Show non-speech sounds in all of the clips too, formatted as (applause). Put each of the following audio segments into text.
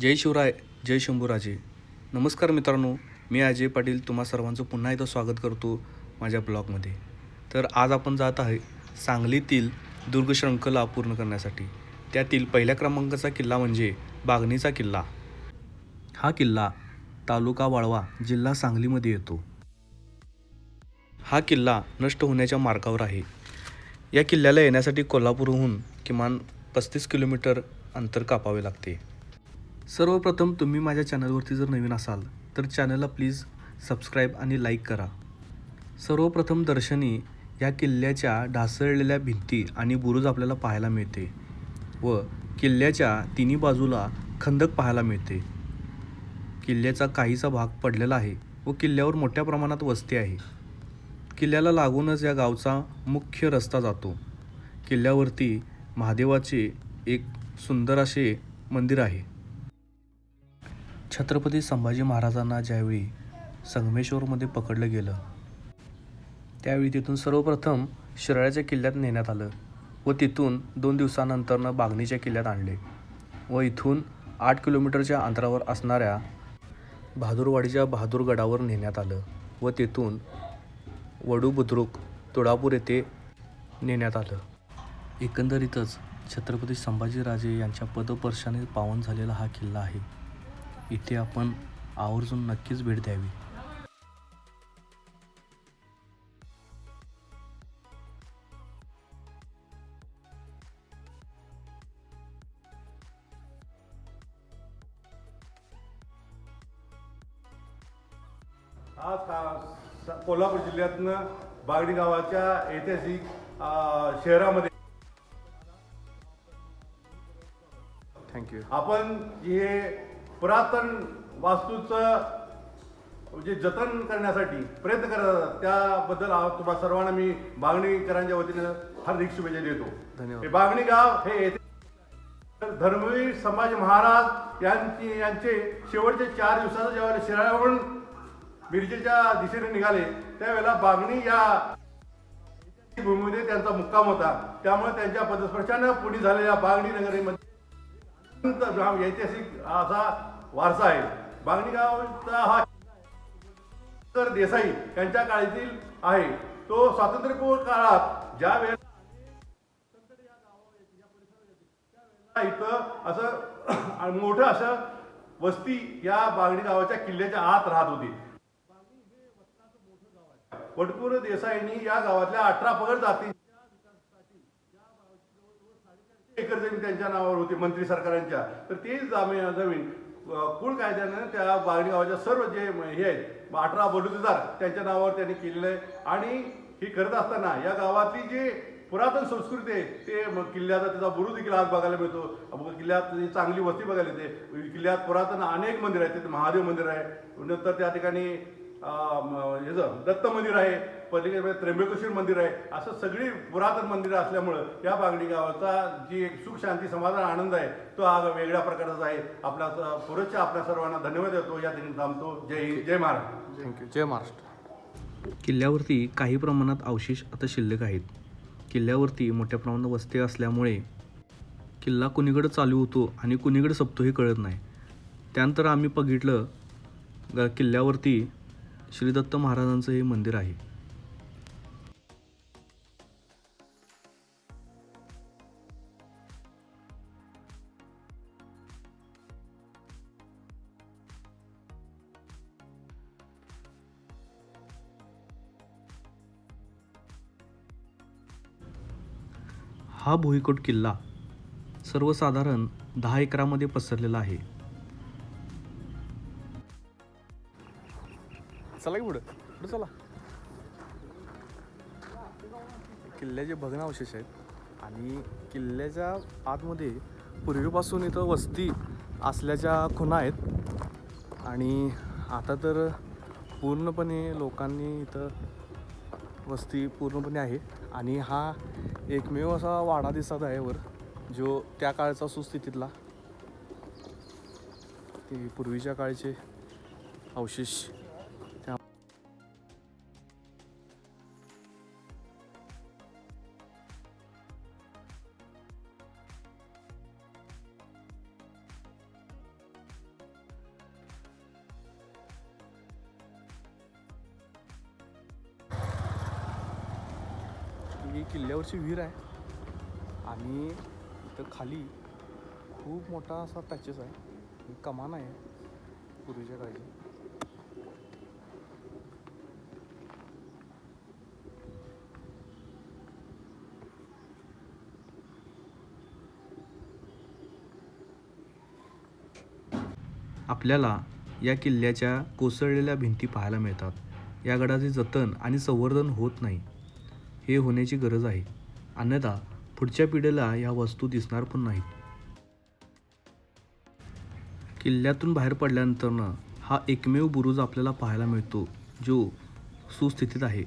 जय शिवराय जय शंभूराजे. नमस्कार मित्रांनो मी अजय पाटील. तुम्हा सर्वांचं पुन्हा एकदा स्वागत करतो माझ्या ब्लॉगमध्ये. तर आज आपण जात आहे सांगलीतील दुर्ग शृंखला पूर्ण करण्यासाठी. त्यातील पहिल्या क्रमांकाचा किल्ला म्हणजे बागणीचा किल्ला. हा किल्ला तालुका वाळवा जिल्हा सांगलीमध्ये येतो. हा किल्ला नष्ट होण्याच्या मार्गावर आहे. या किल्ल्याला येण्यासाठी कोल्हापूरहून किमान पस्तीस किलोमीटर अंतर कापावे लागते. सर्वप्रथम तुम्ही माझ्या चॅनलवरती जर नवीन असाल तर चॅनलला प्लीज सबस्क्राईब आणि लाईक करा. सर्वप्रथम दर्शनी या किल्ल्याच्या ढासळलेल्या भिंती आणि बुरुज आपल्याला पाहायला मिळते व किल्ल्याच्या तिन्ही बाजूला खंदक पाहायला मिळते. किल्ल्याचा काहीसा भाग पडलेला आहे व किल्ल्यावर मोठ्या प्रमाणात वस्ती आहे. किल्ल्याला लागूनच या गावचा मुख्य रस्ता जातो. किल्ल्यावरती महादेवाचे एक सुंदर असे मंदिर आहे. छत्रपती संभाजी महाराजांना ज्यावेळी संगमेश्वरमध्ये पकडलं गेलं त्यावेळी तिथून सर्वप्रथम शिराळ्याच्या किल्ल्यात नेण्यात आलं व तिथून दोन दिवसानंतरनं बागणीच्या किल्ल्यात आणले व इथून आठ किलोमीटरच्या अंतरावर असणाऱ्या बहादूरवाडीच्या बहादूरगडावर नेण्यात आलं व तिथून वडू बुद्रुक तुळापूर येथे नेण्यात आलं. एकंदरीतच छत्रपती संभाजीराजे यांच्या पदपर्शाने पावन झालेला हा किल्ला आहे. इथे आपण आवर्जून नक्कीच भेट द्यावी. आज का- कोल्हापूर जिल्ह्यातनं बागडी गावाच्या ऐतिहासिक अ, शहरामध्ये थँक्यू आपण हे पुरातन वास्तूचं जे जतन करण्यासाठी प्रयत्न करत आहात त्याबद्दल आ- तुम्हा सर्वांना मी बागणीकरांच्या वतीनं हार्दिक शुभेच्छा देतो. हे बागणी गाव हे धर्मवीर संभाजी महाराज यांची यांचे शेवटचे चार दिवसाचा ज्यावेळेला शिराळ्यावरून मिरजेच्या दिशेने निघाले त्यावेळेला बागणी या भूमीमध्ये त्यांचा मुक्काम होता. त्यामुळे त्यांच्या पदस्पर्शानं पुढे झालेल्या बागणी नगरीमध्ये ऐतिहासिक असा वारसा आहे बांगणीगावचा हा तर देसाई यांच्या काळातील आहे. तो स्वातंत्र्यपूर्व काळात ज्या वेळेला इथं असं (clears throat) मोठं असं वस्ती या बागडी गावाच्या किल्ल्याच्या आत राहत होती. वटपूर देसाईंनी या गावातल्या अठरा पगड जाती एकर जमीन त्यांच्या नावावर होती मंत्री सरकारांच्या. तर ती जमीन कुळ कायद्यानं त्या बागडी गावाच्या सर्व जे हे आहेत अठरा बलुतेदार त्यांच्या नावावर त्यांनी केलेलं आहे. आणि ही करत असताना या गावातली जी पुरातन संस्कृती आहे ते किल्ल्याचा त्याचा बुरुज देखील आज बघायला मिळतो. किल्ल्यात जी चांगली वस्ती बघायला येते. किल्ल्यात पुरातन अनेक मंदिर आहेत तिथे महादेव मंदिर आहे. नंतर त्या ठिकाणी ह्याचं दत्त मंदिर आहे पलीकडे त्र्यंबकेश्वर मंदिर आहे असं सगळी पुरातन मंदिरं असल्यामुळं या बागडी गावाचा जी एक सुख शांती समाधान आनंद आहे तो हा वेगळ्या प्रकारचा आहे. आपल्या स- पुरच्या आपल्या सर्वांना धन्यवाद देतो. या ठिकाणी थांबतो. जय हिंद जय महाराष्ट्र. थँक्यू जय महाराष्ट्र. किल्ल्यावरती काही प्रमाणात अवशेष आता शिल्लक आहेत. किल्ल्यावरती मोठ्या प्रमाणात वस्ती असल्यामुळे किल्ला कुणीकडे चालू होतो आणि कुणीकडे संपतो हे कळत नाही. त्यानंतर आम्ही बघितलं ग- किल्ल्यावरती श्री दत्त महाराजांचं हे मंदिर आहे. हा भुईकोट किल्ला सर्वसाधारण दहा एकरामध्ये पसरलेला आहे. चला की पुढं. पुढं चला. किल्ल्याचे भग्नावशेष आहेत. आणि किल्ल्याच्या आतमध्ये पूर्वीपासून इथं वस्ती असल्याच्या खुणा आहेत. आणि आता तर पूर्णपणे लोकांनी इथं वस्ती पूर्णपणे आहे. आणि हा एकमेव असा वाडा दिसत आहे वर जो त्या काळचा सुस्थितीतला. ते पूर्वीच्या काळचे अवशेष. किल्ल्यावरची विहीर आहे. आणि इथं खाली खूप मोठा असा पॅचेस आहे. कमान आहे. पूर्वीच्या काळजी आपल्याला या किल्ल्याच्या कोसळलेल्या भिंती पाहायला मिळतात. या गडाचे जतन आणि संवर्धन होत नाही. हे होण्याची गरज आहे. अन्यथा पुढच्या पिढीला या वस्तू दिसणार पण नाहीत. किल्ल्यातून बाहेर पडल्यानंतरनं हा एकमेव बुरुज आपल्याला पाहायला मिळतो जो सुस्थितीत आहे.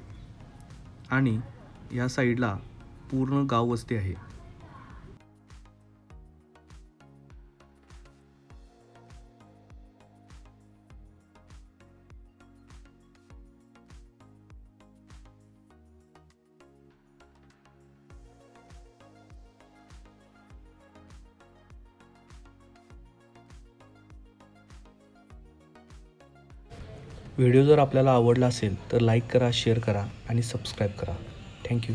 आणि या साईडला पूर्ण गाव वस्ती आहे. व्हिडिओ जर आपल्याला आवडला असेल तर लाईक करा शेअर करा आणि सबस्क्राईब करा. थँक्यू.